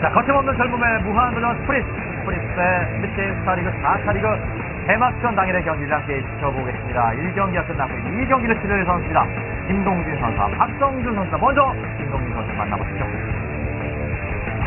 자, 거침없는 젊음의 무한도전 스프릿. 스프릿의 스피치 스타리그 4차 리그 개막전 당일의 경기를 함께 지켜보겠습니다. 1경기가 끝났고 2경기를 치를 선수입니다. 김동진 선수와 박성준 선수입니다. 먼저 김동진 선수 만나보시죠.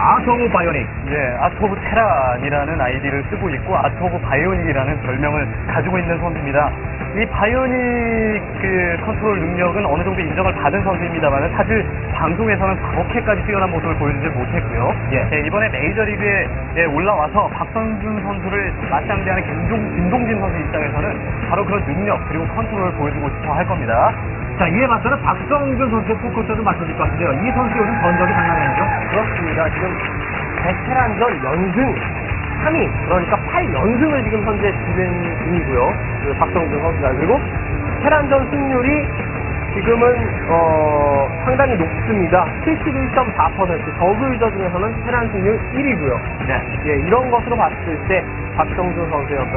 아토브 바이오닉. 예, 아토브 테란이라는 아이디를 쓰고 있고 아토브 바이오닉이라는 별명을 가지고 있는 선수입니다. 이 바이오닉 그 컨트롤 능력은 어느 정도 인정을 받은 선수입니다만 사실 방송에서는 그렇게까지 뛰어난 모습을 보여주지 못했고요. 예. 이번에 메이저리그에 예, 올라와서 박성준 선수를 맞상대하는 김동, 김동진 선수 입장에서는 바로 그런 능력 그리고 컨트롤을 보여주고 싶어 할 겁니다. 자, 이에 맞서는 박성준 선수의 포커스도 맞춰질 것 같은데요. 이 선수 요즘 전적이 장난이 아니죠? 그렇습니다. 지금 베테랑전 연승 3위, 그러니까 8연승을 지금 현재 진행 중이고요. 그 박성준 선수가. 그리고 테란전 승률이 지금은, 어, 상당히 높습니다. 71.4%. 저그 유저 중에서는 테란 승률 1위고요. 네. 예, 이런 것으로 봤을 때 박성준 선수의 어떤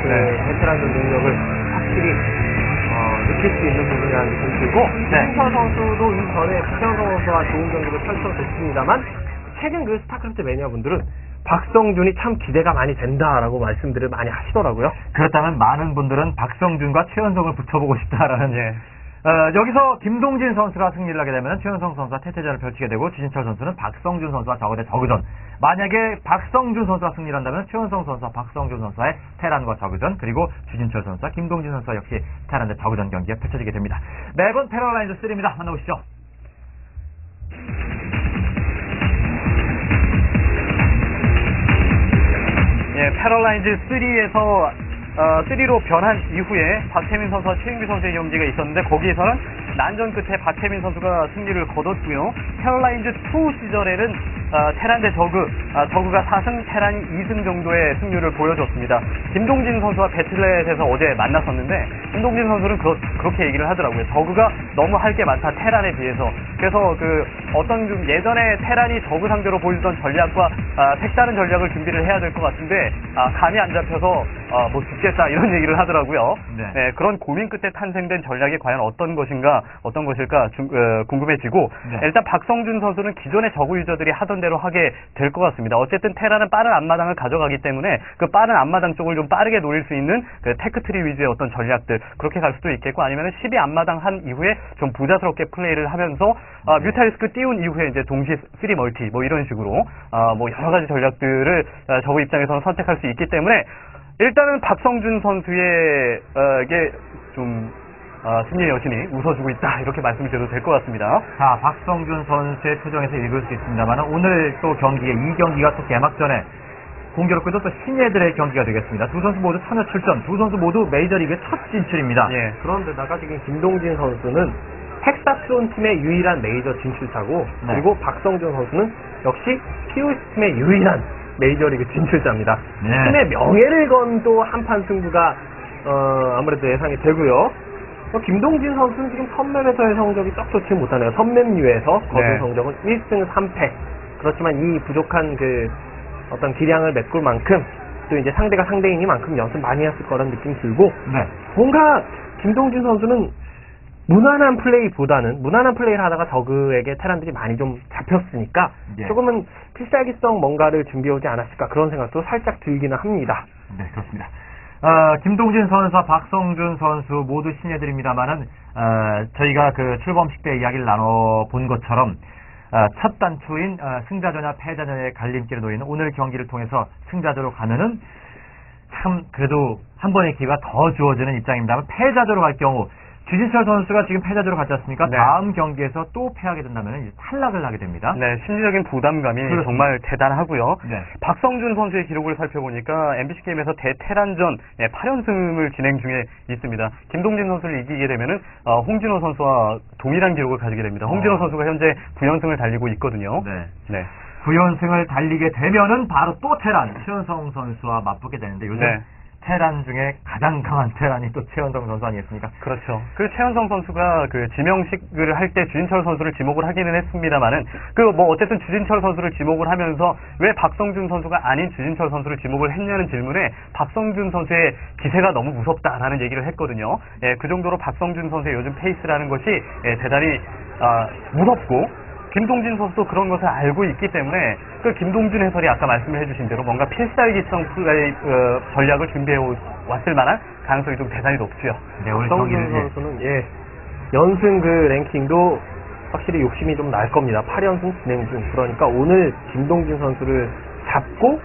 그 네. 베테랑전 능력을 확실히 어, 느낄 수 있는 부분이라는 느낌이 들고 네. 김철 선수도 이전에 박현성 선수와 좋은 경기를 펼쳐줬습니다만 최근 그 스타크래프트 매니아 분들은 박성준이 참 기대가 많이 된다라고 말씀들을 많이 하시더라고요. 그렇다면 많은 분들은 박성준과 최현성을 붙여보고 싶다라는 예. 어, 여기서 김동진 선수가 승리를 하게 되면 최현성 선수와 태태전을 펼치게 되고 지진철 선수는 박성준 선수와 저그 대 저그전 만약에 박성준 선수가 승리를 한다면 최현성 선수와 박성준 선수와의 테란과 저그전 그리고 주진철 선수와 김동진 선수와 역시 테란 대 저그전 경기가 펼쳐지게 됩니다. 매번 패러라인즈 3입니다. 만나보시죠. 예, 패럴라인즈 3에서 어, 3로 변한 이후에 박태민 선수와 최인규 선수의 경기가 있었는데 거기에서는 난전 끝에 박태민 선수가 승리를 거뒀고요. 패럴라인즈 2 시절에는 어, 테란 대 저그, 아, 저그가 4승, 테란이 2승 정도의 승률을 보여줬습니다. 김동진 선수와 배틀넷에서 어제 만났었는데 김동진 선수는 그, 그렇게 얘기를 하더라고요. 저그가 너무 할 게 많다 테란에 비해서. 그래서 그 어떤 좀 예전에 테란이 저그 상대로 보여주던 전략과 아, 색다른 전략을 준비를 해야 될 것 같은데 아, 감이 안 잡혀서 아, 뭐 죽겠다 이런 얘기를 하더라고요. 네. 그런 고민 끝에 탄생된 전략이 과연 어떤 것인가 어떤 것일까 중- 어, 궁금해지고 네. 일단 박성준 선수는 기존의 저구 유저들이 하던 대로 하게 될 것 같습니다. 어쨌든 테라는 빠른 앞마당을 가져가기 때문에 그 빠른 앞마당 쪽을 좀 빠르게 노릴 수 있는 그 테크트리 위주의 어떤 전략들 그렇게 갈 수도 있겠고 아니면 12 앞마당 한 이후에 좀 부자스럽게 플레이를 하면서 아, 뮤탈리스크 띄운 이후에 이제 동시 3 멀티 뭐 이런 식으로 아, 뭐 여러 가지 전략들을 아, 저구 입장에서는 선택할 수 있기 때문에 일단은 박성준 선수의 어, 이게 좀 아, 승리의 여신이 웃어주고 있다 이렇게 말씀드려도 될 것 같습니다. 자, 박성준 선수의 표정에서 읽을 수 있습니다만 오늘 또 경기에 이 경기가 또 개막전에 공교롭게도 또 신예들의 경기가 되겠습니다. 두 선수 모두 참여 출전, 두 선수 모두 메이저리그 첫 진출입니다. 예. 그런데다가 지금 김동진 선수는 텍사스온 팀의 유일한 메이저 진출자고 네. 그리고 박성준 선수는 역시 POS 팀의 유일한 메이저리그 진출자입니다. 네. 팀의 명예를 건 또 한판 승부가 어, 아무래도 예상이 되고요. 어, 김동진 선수는 지금 선맵에서의 성적이 썩 좋지 못하네요. 선맵류에서 거둔 네. 성적은 1승 3패. 그렇지만 이 부족한 그 어떤 기량을 메꿀 만큼 또 이제 상대가 상대이니만큼 연습 많이 했을 거라는 느낌이 들고 네. 뭔가 김동진 선수는 무난한 플레이보다는 무난한 플레이를 하다가 저그에게 테란들이 많이 좀 잡혔으니까 예. 조금은 필살기성 뭔가를 준비해오지 않았을까 그런 생각도 살짝 들기는 합니다. 네, 그렇습니다. 어, 김동진 선수와 박성준 선수 모두 신예들입니다만은 어, 저희가 그 출범식 때 이야기를 나눠본 것처럼 어, 첫 단추인 어, 승자전야 패자전의 갈림길을 놓이는 오늘 경기를 통해서 승자조로 가면은 참 그래도 한 번의 기회가 더 주어지는 입장입니다만 패자조로 갈 경우 주진철 선수가 지금 패자조로 갔지 않습니까? 네. 다음 경기에서 또 패하게 된다면 탈락을 하게 됩니다. 네, 심리적인 부담감이 그렇습니다. 정말 대단하고요. 네. 박성준 선수의 기록을 살펴보니까 MBC 게임에서 대테란전 예, 8연승을 진행 중에 있습니다. 김동진 선수를 이기게 되면은 어, 홍진호 선수와 동일한 기록을 가지게 됩니다. 홍진호 어. 선수가 현재 9연승을 달리고 있거든요. 네. 네. 9연승을 달리게 되면은 바로 또 테란 최현성 선수와 맞붙게 되는데 요즘 네. 테란 중에 가장 강한 테란이 또 최현성 선수 아니겠습니까? 그렇죠. 그 최현성 선수가 그 지명식을 할 때 주진철 선수를 지목을 하기는 했습니다만은 그 뭐 어쨌든 주진철 선수를 지목을 하면서 왜 박성준 선수가 아닌 주진철 선수를 지목을 했냐는 질문에 박성준 선수의 기세가 너무 무섭다라는 얘기를 했거든요. 예, 그 정도로 박성준 선수의 요즘 페이스라는 것이 예, 대단히 아, 무섭고 김동진 선수도 그런 것을 알고 있기 때문에 그 김동준 해설이 아까 말씀을 해주신 대로 뭔가 필살기성 플레이 어, 전략을 준비해 오- 왔을 만한 가능성이 좀 대단히 높죠. 네, 오늘 경기를 예. 선수는 예 연승 그 랭킹도 확실히 욕심이 좀 날 겁니다. 8연승 진행 중. 그러니까 오늘 김동진 선수를 잡고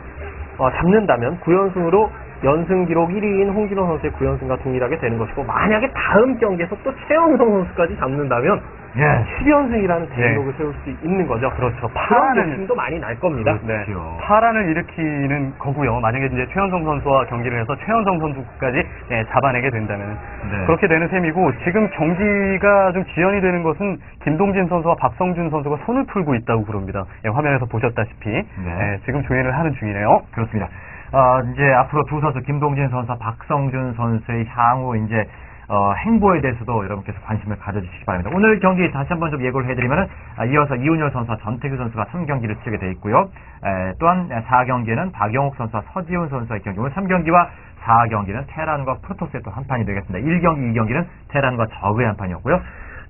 어, 잡는다면 9연승으로 연승 기록 1위인 홍진호 선수의 9연승과 동일하게 되는 것이고 만약에 다음 경기에서 또 최영성 선수까지 잡는다면 예. 10연승이라는 대기록을 세울 수 있는 거죠. 그렇죠. 그런 파라는 욕심도 많이 날 겁니다. 네. 그렇죠. 파란을 일으키는 거고요. 만약에 이제 최현성 선수와 경기를 해서 최현성 선수까지 예, 잡아내게 된다면 네. 그렇게 되는 셈이고 지금 경기가 좀 지연이 되는 것은 김동진 선수와 박성준 선수가 손을 풀고 있다고 그럽니다. 예, 화면에서 보셨다시피 예, 지금 조인을 하는 중이네요. 그렇습니다. 어, 이제 앞으로 두 선수 김동진 선수와 박성준 선수의 향후 이제 어, 행보에 대해서도 여러분께서 관심을 가져주시기 바랍니다. 오늘 경기 다시 한번 좀 예고를 해드리면은 아, 이어서 이훈열 선수와 전태규 선수가 3경기를 치르게 돼 있고요. 에, 또한 4경기에는 박영욱 선수와 서지훈 선수의 경기 오늘 3경기와 4경기는 테란과 프로토스의 또 한 판이 되겠습니다. 1경기, 2경기는 테란과 적의 한 판이었고요.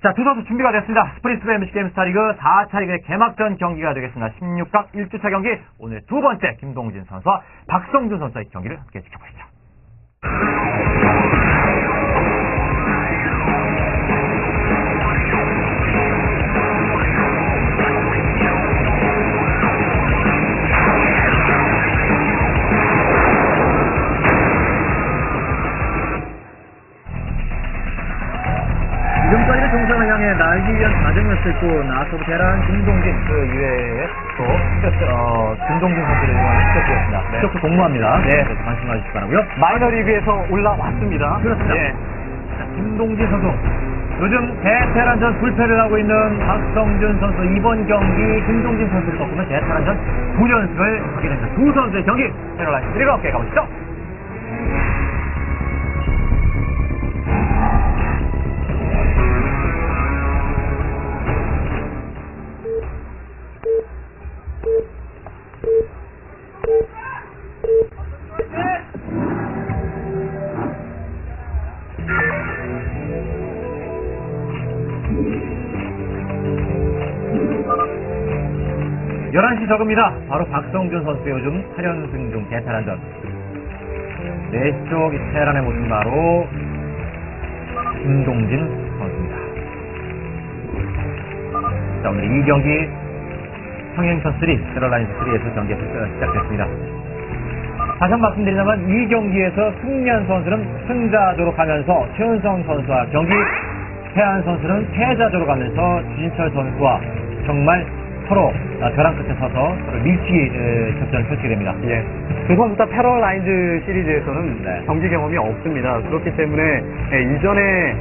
자, 두 선수 준비가 됐습니다. 스프리트 MC 게임 스타 리그 4차 리그의 개막전 경기가 되겠습니다. 16강 1주차 경기 오늘 두 번째 김동진 선수와 박성준 선수의 경기를 함께 지켜보시죠. 싣고 나서부 대란 김동진 그 이외에 또 어, 김동진 선수를 응원하는 스태프였습니다. 네. 스태프 공모합니다. 네. 그래서 관심 가주시기 바라고요. 마이너리그에서 올라왔습니다. 그렇습니다. 예. 자, 김동진 선수. 요즘 대테란전 불패를 하고 있는 박성준 선수 이번 경기 김동진 선수를 꺾으면 대테란전 9연승을 하게 됩니다. 두 선수의 경기 드리고 함께 가보시죠. 적입니다. 바로 박성준 선수의 요즘 8연승 중 대테란전. 내쪽 이 테란의 모습 바로 김동진 선수입니다. 자, 오늘 이 경기 평행선 3, 캐롤라인 3에서 경기가 시작됐습니다. 다시 한번 말씀드리자면 이 경기에서 승리한 선수는 승자조로 가면서 최은성 선수와 경기 태안 선수는 패자조로 가면서 진철 선수와 정말 서로 아, 벼랑 끝에 서서 서로 밀치기 에, 접전을 펼치게 됩니다. 예. 두 선수 다 패럴라인즈 시리즈에서는 네. 경기 경험이 없습니다. 그렇기 때문에 예, 이전에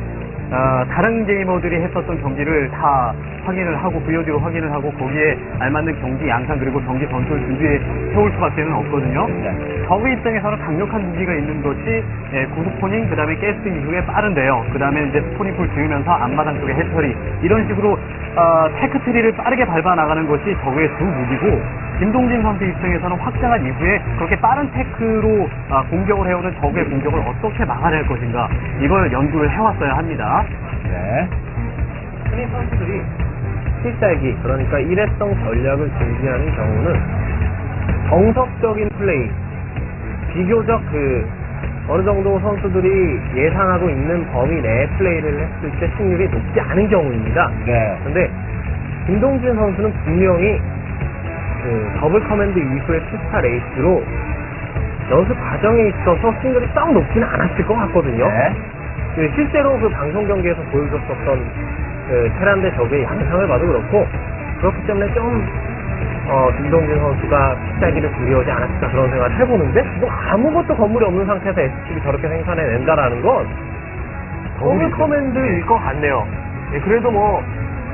어, 다른 게이머들이 했었던 경기를 다 확인을 하고 VOD로 확인을 하고 거기에 알맞는 경기 양상 그리고 경기 전투를 준비해 해올 수밖에는 없거든요. 네. 적의 입장에서는 강력한 무기가 있는 것이 예, 구스포닝 그다음에 가스 이후에 빠른데요. 그다음에 이제 스포닝풀 지으면서 앞마당 쪽에 해처리 이런 식으로 어, 테크트리를 빠르게 밟아 나가는 것이 적의 주 무기고 김동진 선수 입장에서는 확장한 이후에 그렇게 빠른 테크로 아, 공격을 해오는 적의 공격을 어떻게 막아낼 것인가 이걸 연구를 해왔어야 합니다. 네. 흔히 선수들이 필살기 그러니까 일회성 전략을 준비하는 경우는 정석적인 플레이 비교적 그 어느 정도 선수들이 예상하고 있는 범위 내에 플레이를 했을 때 승률이 높지 않은 경우입니다. 네. 근데 김동진 선수는 분명히 그 더블 커맨드 이후의 투스타 레이스로 연습 과정에 있어서 승률이 썩 높지는 않았을 것 같거든요. 네. 그 실제로 그 방송 경기에서 보여줬었던 그 테란 대 적의 양상을 봐도 그렇고 그렇기 때문에 좀 어, 김동진 선수가 필살기를 부려오지 않았을까 그런 생각을 해보는데 지금 아무것도 건물이 없는 상태에서 SCB 저렇게 생산해낸다라는 건 더블 커맨드일 것 같네요. 예, 그래도 뭐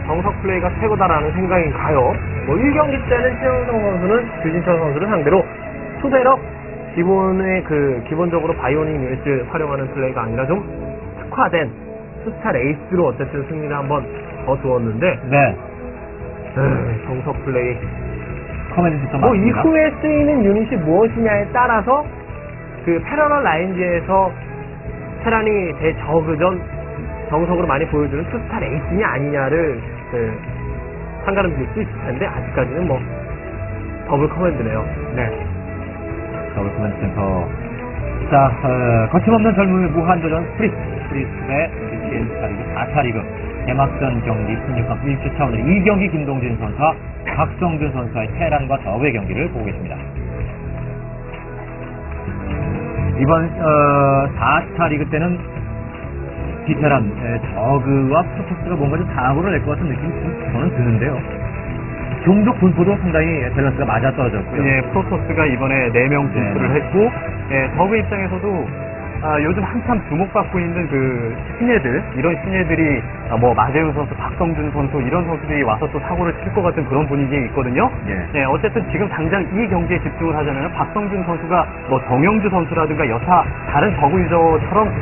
정석 플레이가 최고다라는 생각이 가요. 뭐 1경기 때는 최영성 선수는 규진철 선수를 상대로 투배럭 기본의 그 기본적으로 바이오닉 유닛을 활용하는 플레이가 아니라 좀 특화된 투스타 레이스로 어쨌든 승리를 한번 더 주었는데 네. 에이, 정석 플레이 커맨드 좀 뭐 맞습니다. 이후에 쓰이는 유닛이 무엇이냐에 따라서 그 패러럴 라인지에서 테란이 대저그전 정석으로 많이 보여주는 투스타 레이스냐 아니냐를 그 한가름 질수 있을 텐데 아직까지는 뭐 더블 커맨드네요. 네. 더블 커맨드 센터. 자, 어, 거침없는 젊음의 무한도전 프리스. 프리스의 스타리그 4차리그 개막전 경기 16강 1주차 오늘 2경기 김동진 선수와 박성준 선수의 테란과 적의 경기를 보고 계십니다. 이번 어, 4차 리그 때는 비테란 에, 저그와 프로토스가 뭔가 좀 당으로 낼 것 같은 느낌이 좀 저는 드는데요. 종족 분포도 상당히 밸런스가 맞아 떨어졌고요. 예, 프로토스가 이번에 4명 네. 진출을 했고, 예, 저그 입장에서도 아, 요즘 한참 주목받고 있는 그 신예들, 이런 신예들이 아, 뭐 마재훈 선수, 박성준 선수 이런 선수들이 와서 또 사고를 칠 것 같은 그런 분위기에 있거든요. 예. 네, 어쨌든 지금 당장 이 경기에 집중을 하자면 박성준 선수가 뭐 정영주 선수라든가 여타 다른 저그 유저처럼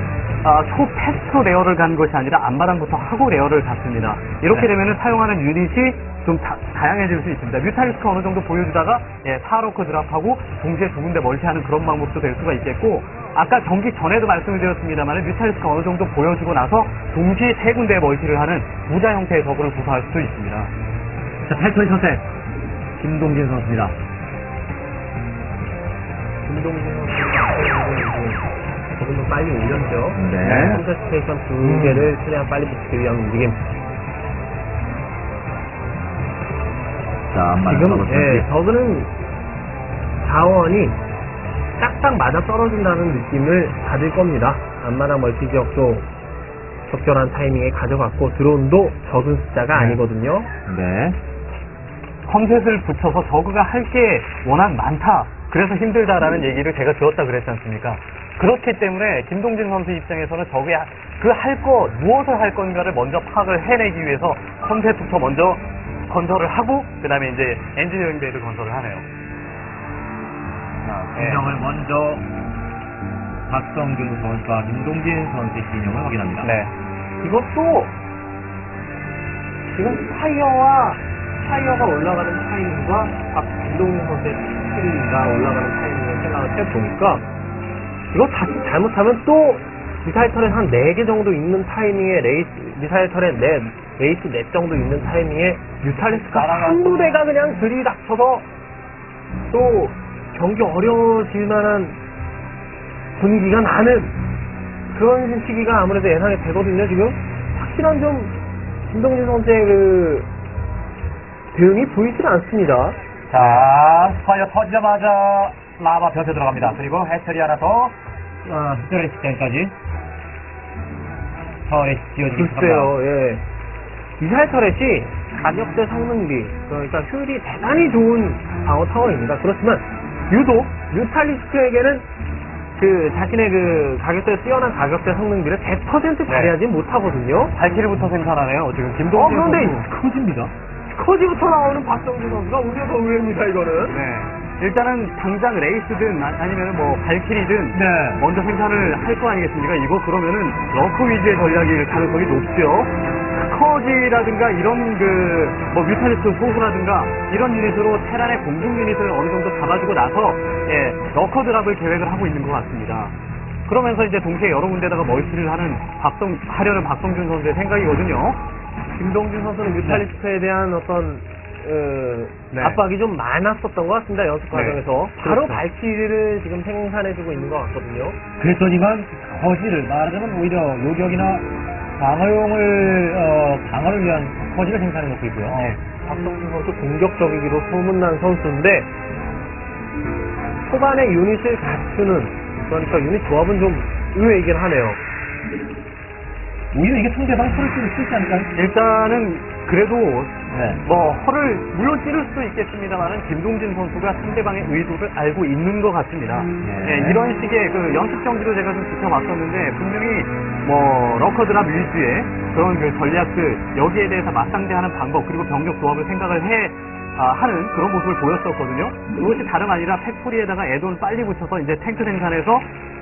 아, 초 패스트 레어를 간 것이 아니라 안마당부터 하고 레어를 갔습니다. 이렇게 네. 되면은 사용하는 유닛이 좀 다, 양해질수 있습니다. 뮤탈리스크 어느 정도 보여주다가 예, 사로크 드랍하고 동시에 두 군데 멀티하는 그런 방법도 될 수가 있겠고 아까 경기 전에도 말씀을 드렸습니다만 뮤탈리스크 어느 정도 보여주고 나서 동시에 세 군데 멀티를 하는 부자 형태의 적으로 구사할 수도 있습니다. 자, 탈토리 선택. 김동진 선수입니다. 김동진 선수는 조금 더 빨리 올렸죠. 네. 혼자 스테이션 두 개를 최대한 빨리 붙이기 위한 움직임. 자, 지금 예, 선택. 저그는 자원이 딱딱 맞아 떨어진다는 느낌을 받을 겁니다. 앞마당 멀티 지역도 적절한 타이밍에 가져갔고 드론도 적은 숫자가 네. 아니거든요. 네. 컴셋을 붙여서 저그가 할 게 워낙 많다. 그래서 힘들다라는 얘기를 제가 들었다 그랬지 않습니까? 그렇기 때문에 김동진 선수 입장에서는 저그의 그할 거, 무엇을 할 건가를 먼저 파악을 해내기 위해서 컴셋부터 먼저 건설을 하고, 그 다음에 이제 엔지니어링 베이를 건설을 하네요. 자, 네. 진영을 먼저 박성준 선수와 김동진 선수의 진영을 확인합니다. 네. 이것도 지금 스파이어와 스파이어가 올라가는 타이밍과 박 김동민 선수의 스킬가 올라가는 타이밍을 생각을 해보니까 이거 자칫 잘못하면 또 미사일 터렛 한 4개 정도 있는 타이밍에 레이스, 미사일 터렛 넷, 레이스 넷 정도 있는 타이밍에 뮤탈리스가 한 부대가 그냥 들이닥쳐서 또 경기 어려워질 만한 분위기가 나는 그런 시기가 아무래도 예상이 되거든요, 지금. 확실한 좀, 김동진 선수의 그, 대응이 보이질 않습니다. 자, 스파이어 터지자마자 라바 벼에 들어갑니다. 그리고 해처리 하나 더, 어, 스테레 시스템까지. 터렛 지어지기. 글쎄요, 예. 미사일 터렛이 가격대 성능비, 그러니까 효율이 대단히 좋은 방어 타워입니다. 그렇지만, 유독, 뮤탈리스크에게는 그, 자신의 그, 가격대, 뛰어난 가격대 성능비를 100% 발휘하지 못하거든요. 발키리부터 생산하네요. 지금 어, 김동진 그런데, 선수. 커집니다. 스커지부터 나오는 박정준 선수가 오히려 더 의외입니다, 이거는. 네. 일단은 당장 레이스든 아- 아니면 뭐 발키리든 네. 먼저 생산을 할 거 아니겠습니까? 이거 그러면은 러커 위주의 전략일 가능성이 높죠. 스커지라든가 이런 그뭐 뮤탈리스트 소수라든가 이런 유닛으로 테란의 공중 유닛을 어느 정도 잡아주고 나서 예, 러커 드랍을 계획을 하고 있는 것 같습니다. 그러면서 이제 동시에 여러 군데다가 멀티를 하는 박성 하려는 박성준 선수의 생각이거든요. 김동준 선수는 뮤탈리스트에 대한 어떤 어, 네. 압박이 좀 많았었던 것 같습니다 연습 네. 과정에서 바로 그렇죠. 발키리를 지금 생산해주고 있는 것 같거든요. 그랬더니만 거지를 말하자면 오히려 요격이나 방어용을 어, 방어를 위한 거지를 생산해 놓고 있고요. 네. 박성준 선수 공격적이기로 소문난 선수인데 초반에 유닛을 갖추는 그러니까 유닛 조합은 좀 의외이긴 하네요. 오히려 이게 상대방 소를 찌를 수 있지 않을까요? 일단은 그래도 네. 뭐 허를 물론 찌를 수도 있겠습니다만은 김동진 선수가 상대방의 의도를 알고 있는 것 같습니다. 네. 예, 이런 식의 그 연습 경기도 제가 좀 지켜봤었는데 분명히 뭐 러커드랍 위주의 그런 그 전략들 여기에 대해서 맞상대하는 방법 그리고 병력 조합을 생각을 해 아, 하는 그런 모습을 보였었거든요. 그것이 다름 아니라 팩토리에다가 애돈 빨리 붙여서 이제 탱크 생산해서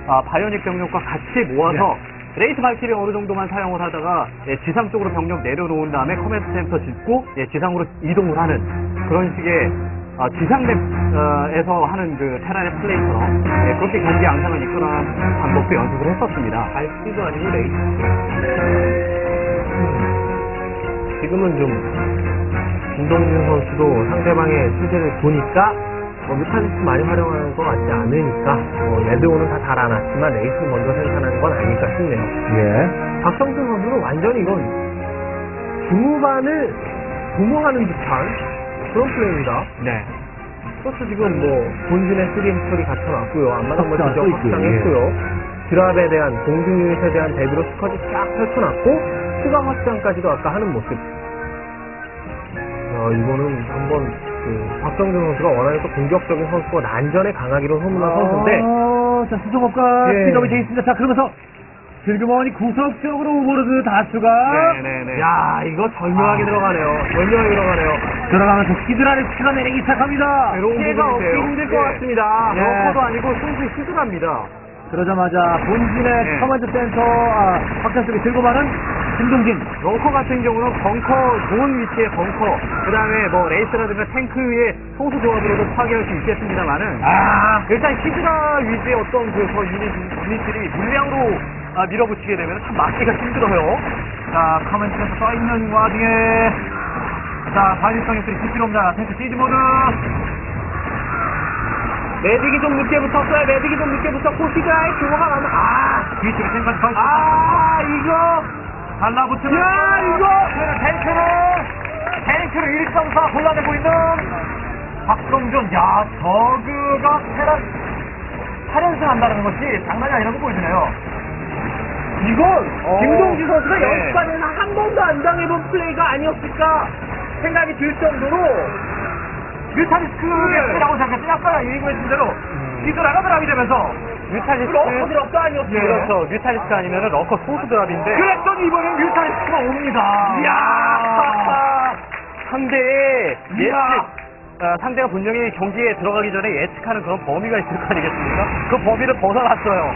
아, 바이오닉 병력과 같이 모아서 레이스 발키리 어느 정도만 사용을 하다가 예, 지상 쪽으로 병력 내려놓은 다음에 커맨드 센터 짓고 예, 지상으로 이동을 하는 그런 식의 아, 지상 맵에서 하는 그 테란의 플레이처럼 예, 그렇게 경기 양상을 이끌어가는 방법도 연습을 했었습니다. 발키리도 아니고 레이스. 지금은 좀 김동준 선수도 상대방의 수제를 보니까 뭐 뮤탈리스트 많이 활용하는 것 같지 않으니까 뭐 레드온은 다 달아놨지만 레이스를 먼저 생산하는 건 아닐까 싶네요. 예. 박성준 선수는 완전히 이건 중후반을 도모하는 듯한 그런 플레이입니다. 네. 플러스 지금 뭐 본진의 3M 스토리 갖춰놨고요. 안마당 확장 멀티적 또 있고요. 확장했고요. 드랍에 대한 공중 유닛에 대한 대비로 스커지 쫙 펼쳐놨고 추가 확장까지도 아까 하는 모습. 어, 이거는 한번 그 박성준 선수가 워낙에 또 공격적인 선수고 난전에 강하기로 소문난 선수인데 어, 자, 수성업과 예. 스피드업이 되어 있습니다. 자, 그러면서 슬그머니 구석적으로 오버로드 다수가 네네네. 야 이거 절묘하게 들어가네요. 절묘하게 들어가네요. 들어가면서 히드라를 치가 내리기 시작합니다. 피해가. 없기 힘들 것 예. 같습니다. 예. 러커도 아니고 순수 히드랍니다. 그러자마자 본진의 네. 커맨드 센터 아, 확장 쪽에 들고 가는 김동진. 벙커 같은 경우는 벙커 좋은 위치의 벙커, 그 다음에 뭐 레이스라든가 탱크의 소수 조합으로도 파괴할 수 있겠습니다만은 아, 일단 히드라 위주의 어떤 그저 유닛, 유닛들이 물량으로 아, 밀어붙이게 되면 참 막기가 힘들어요. 자, 커멘트에서 써있는 와중에, 자, 반일성의 소리 필요합니다. 탱크 시즈 모드. 매직이 좀 늦게 붙었어요. 매직이 좀 늦게 붙었고 규모가 많아. 아, 뒤쪽에 있어. 아 이거 달라붙으면. 야, 이거! 탱크를, 탱크를 1.4 골라내고 있는 박성준. 야, 저그가 테란, 8연승 한다는 것이 장난이 아니라고 보여주네요. 이건 어, 김동지 선수가 네. 연습까지는 한 번도 안 당해본 플레이가 아니었을까 생각이 들 정도로 뮤타리스크의 네. 라고 생각했더니 아까 얘기했던 대로 히드라가 드랍이 되면서 뮤탈리스크. 러커 드랍도 아니었어요. 그렇죠. 뮤탈리스크 아니면 러커 소수 드랍인데. 그랬더니 이번엔 뮤타리스크가 옵니다. 이야! 상대의 예측. 아, 상대가 분명히 경기에 들어가기 전에 예측하는 그런 범위가 있을 거 아니겠습니까? 그 범위를 벗어났어요.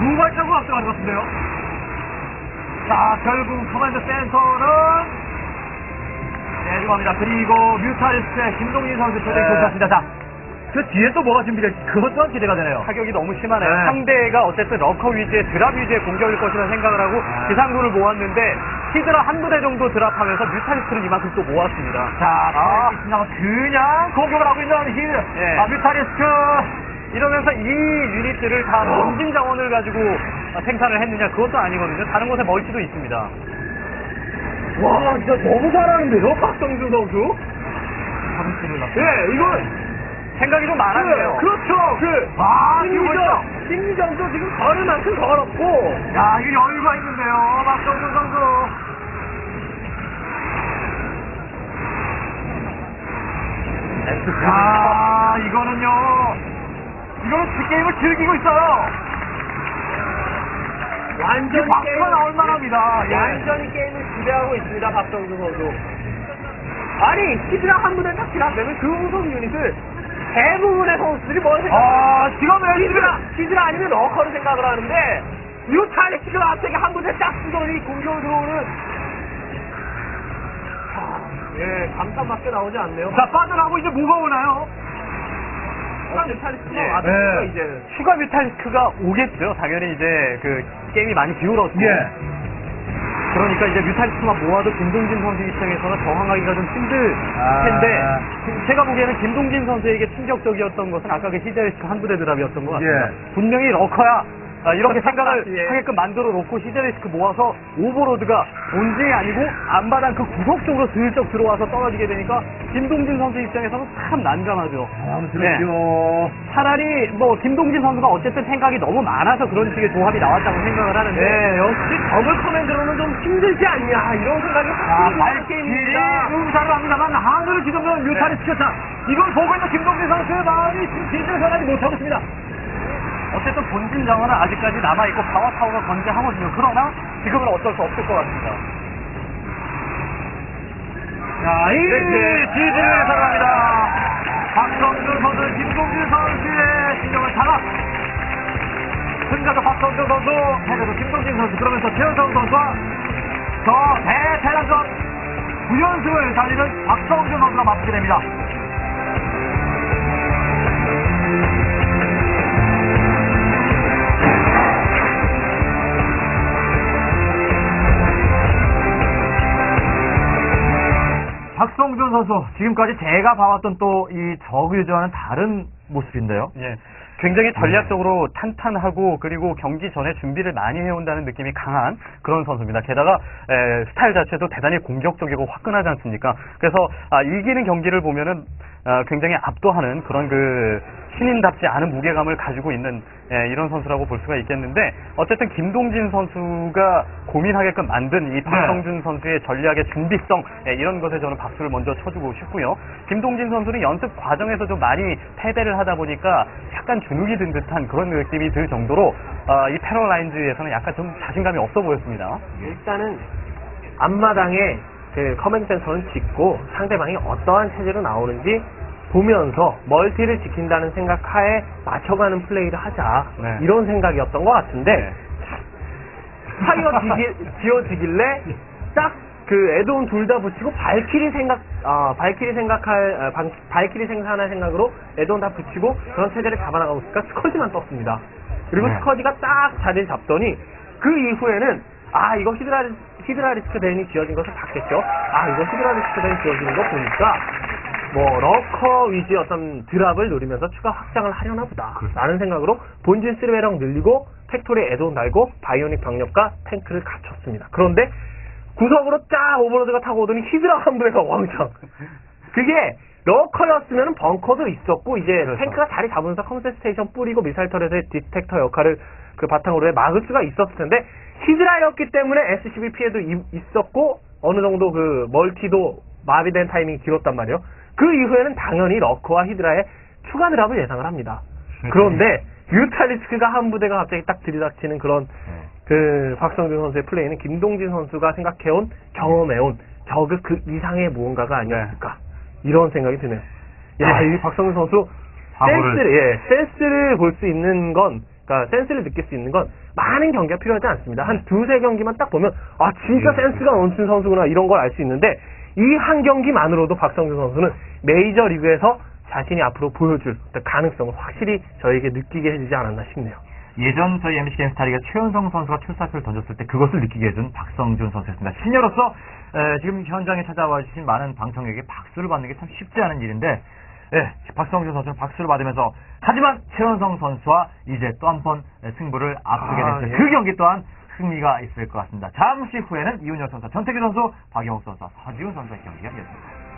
두 발자국 앞서가는 것 같은데요. 자, 결국 커맨드 센터는 내려갑니다. 그리고 뮤타리스크의 김동진 선수 초대 네. 교체했습니다. 자, 그 뒤에 또 뭐가 준비될지 그것 또한 기대가 되네요. 타격이 너무 심하네요. 네. 상대가 어쨌든 러커 위주의 드랍 위주의 공격일 것이라 생각을 하고 네. 기상군을 모았는데 히드라 한 부대 정도 드랍하면서 뮤탈리스크는 이만큼 또 모았습니다. 자, 아. 아. 그냥 공격을 하고 있는 히, 예. 아, 뮤타리스크. 이러면서 이 유닛들을 다 전진 자원을 가지고 아, 생산을 했느냐 그것도 아니거든요. 다른 곳에 멀티도 있습니다. 와 진짜 너무 잘하는데요 박성준 선수. 자동차를 놨 예, 이건 생각이 좀 많았네요. 그, 그렇죠. 그 와, 이거 심리전 멋있다. 심리전도 지금 걸을 만큼 걸었고 야, 이게 여유가 있는데요. 박성준 선수. 야, 이거는요. 이거는 그 게임을 즐기고 있어요. 완전히 박수가 게임을- 나올 만합니다. 예. 완전히 게임을 지배하고 있습니다 박성준 선수. 아니 히드라 한 분에 딱 지나면 그 우선 유닛을 대부분의 선수들이 뭘 생각? 아, 지금 히드라 히드라 아니면 러커를 생각을 하는데 뮤탈리스가 갑자기 한 분에 딱 쓰더니 공격을 들어오는. 아, 예, 감탄밖에 나오지 않네요. 자, 빠져나고 이제 뭐가 오나요? 뮤탈리스가 예. 왔으니까 예. 이제 추가 뮤탈리스크가 오겠죠. 당연히 이제 그 게임이 많이 기울었고. 예. 그러니까 이제 뮤탈리스크만 모아도 김동진 선수 입장에서는 저항하기가 좀 힘들 아. 텐데 제가 보기에는 김동진 선수에게 충격적이었던 것은 아까 그 히데리스크 한 부대 드랍이었던 것 같습니다. 예. 분명히 러커야 아, 이렇게 생각을 예. 하게끔 만들어 놓고 히데리스크 모아서 오버로드가 본진이 아니고 앞마당 그 구석 쪽으로 슬쩍 들어와서 떨어지게 되니까 김동진 선수 입장에서는 참 난감하죠. 다음 네. 차라리 뭐 김동진 선수가 어쨌든 생각이 너무 많아서 그런 식의 조합이 나왔다고 생각을 하는데 네, 역시 더블 커맨드로는 좀 힘들지 않냐 이런 생각이 아, 확실히 드는 발길이 게임입니다. 응사를 합니다만 하늘을 지금은 뮤타리스크 자 이걸 보고 있는 김동진 선수의 마음이 진짜 전하지 못하고 있습니다. 어쨌든 본진 자원은 아직까지 남아있고 파워타워가 건재하거든요. 그러나 지금은 어쩔 수 없을 것 같습니다. 자, 이 네. 지지를 사랑합니다. 박성준 선수, 김동진 선수의 진영을 장악. 승자도 박성준 선수, 패배도 김동진 선수, 그러면서 최현성 선수와 저 대테란전 9연승을 달리는 박성준 선수가 맞게 됩니다. 이훈열 선수 지금까지 제가 봐왔던 또 이 저그유저와는 다른 모습인데요. 예. 굉장히 전략적으로 탄탄하고 그리고 경기 전에 준비를 많이 해온다는 느낌이 강한 그런 선수입니다. 게다가 에, 스타일 자체도 대단히 공격적이고 화끈하지 않습니까? 그래서 아, 이기는 경기를 보면은 아, 굉장히 압도하는 그런 그 신인답지 않은 무게감을 가지고 있는 예, 이런 선수라고 볼 수가 있겠는데 어쨌든 김동진 선수가 고민하게끔 만든 이 박성준 선수의 전략의 준비성 예, 이런 것에 저는 박수를 먼저 쳐주고 싶고요. 김동진 선수는 연습 과정에서 좀 많이 패배를 하다 보니까 약간 주눅이 든 듯한 그런 느낌이 들 정도로 아, 이 패럴라인즈에서는 약간 좀 자신감이 없어 보였습니다. 일단은 앞마당에 그 커맨드 센터는 짓고 상대방이 어떠한 체제로 나오는지 보면서 멀티를 지킨다는 생각 하에 맞춰가는 플레이를 하자 네. 이런 생각이었던 것 같은데 네. 타이어 지기, 지어지길 래 딱그 에드온 둘 다 붙이고 발키리 생각 아 발키리 생각할 아, 방- 발키리 생산할 생각으로 에드온 다 붙이고 그런 체제를 잡아나가고 있으니까 스커지만 떴습니다. 그리고 네. 스커지가 딱 자리를 잡더니 그 이후에는 아 이거 히드라 히드라 리스크 댄이 지어진 것을 봤겠죠. 아 이거 히드라 리스크 댄 지어지는 거 보니까 뭐 러커 위주의 어떤 드랍을 노리면서 추가 확장을 하려나 보다 라는 생각으로 본진 3배럭 늘리고 팩토리 에드온 달고 바이오닉 병력과 탱크를 갖췄습니다. 그런데 구석으로 쫙 오버로드가 타고 오더니 히드라 한 부에서 왕창 그게 러커였으면 벙커도 있었고 이제 그렇죠. 탱크가 자리 잡으면서 컴셋 스테이션 뿌리고 미사일 터렛의 디텍터 역할을 그 바탕으로 해 막을 수가 있었을 텐데 히드라였기 때문에 SCB 피해도 이- 있었고 어느 정도 그 멀티도 마비된 타이밍이 길었단 말이에요. 그 이후에는 당연히 러커와 히드라의 추가 드랍을 예상을 합니다. 그런데 뮤탈리스크가 한 부대가 갑자기 딱 들이닥치는 그런 네. 그 박성준 선수의 플레이는 김동진 선수가 생각해온 경험해온 저그 그 이상의 무언가가 아니었을까 이런 생각이 드네요. 야, 이 박성준 선수 센스를 예, 센스를 볼 수 있는 건 그러니까 센스를 느낄 수 있는 건 많은 경기가 필요하지 않습니다. 한 두세 경기만 딱 보면 아 진짜 예. 센스가 넘치는 선수구나 이런 걸 알 수 있는데 이 한 경기만으로도 박성준 선수는 메이저 리그에서 자신이 앞으로 보여줄 어떤 가능성을 확실히 저에게 느끼게 해주지 않았나 싶네요. 예전 저희 MBC 게임스타리가 최은성 선수가 출사표를 던졌을 때 그것을 느끼게 해준 박성준 선수였습니다. 에, 지금 현장에 찾아와 주신 많은 방청객에게 박수를 받는 게 참 쉽지 않은 일인데 예, 박성준 선수는 박수를 받으면서 하지만 최은성 선수와 이제 또 한 번 승부를 앞두게 아, 됐죠. 예. 그 경기 또한 승리가 있을 것 같습니다. 잠시 후에는 이훈열 선수, 전태규 선수, 박영욱 선수, 서지훈 선수의 경기가 이어집니다.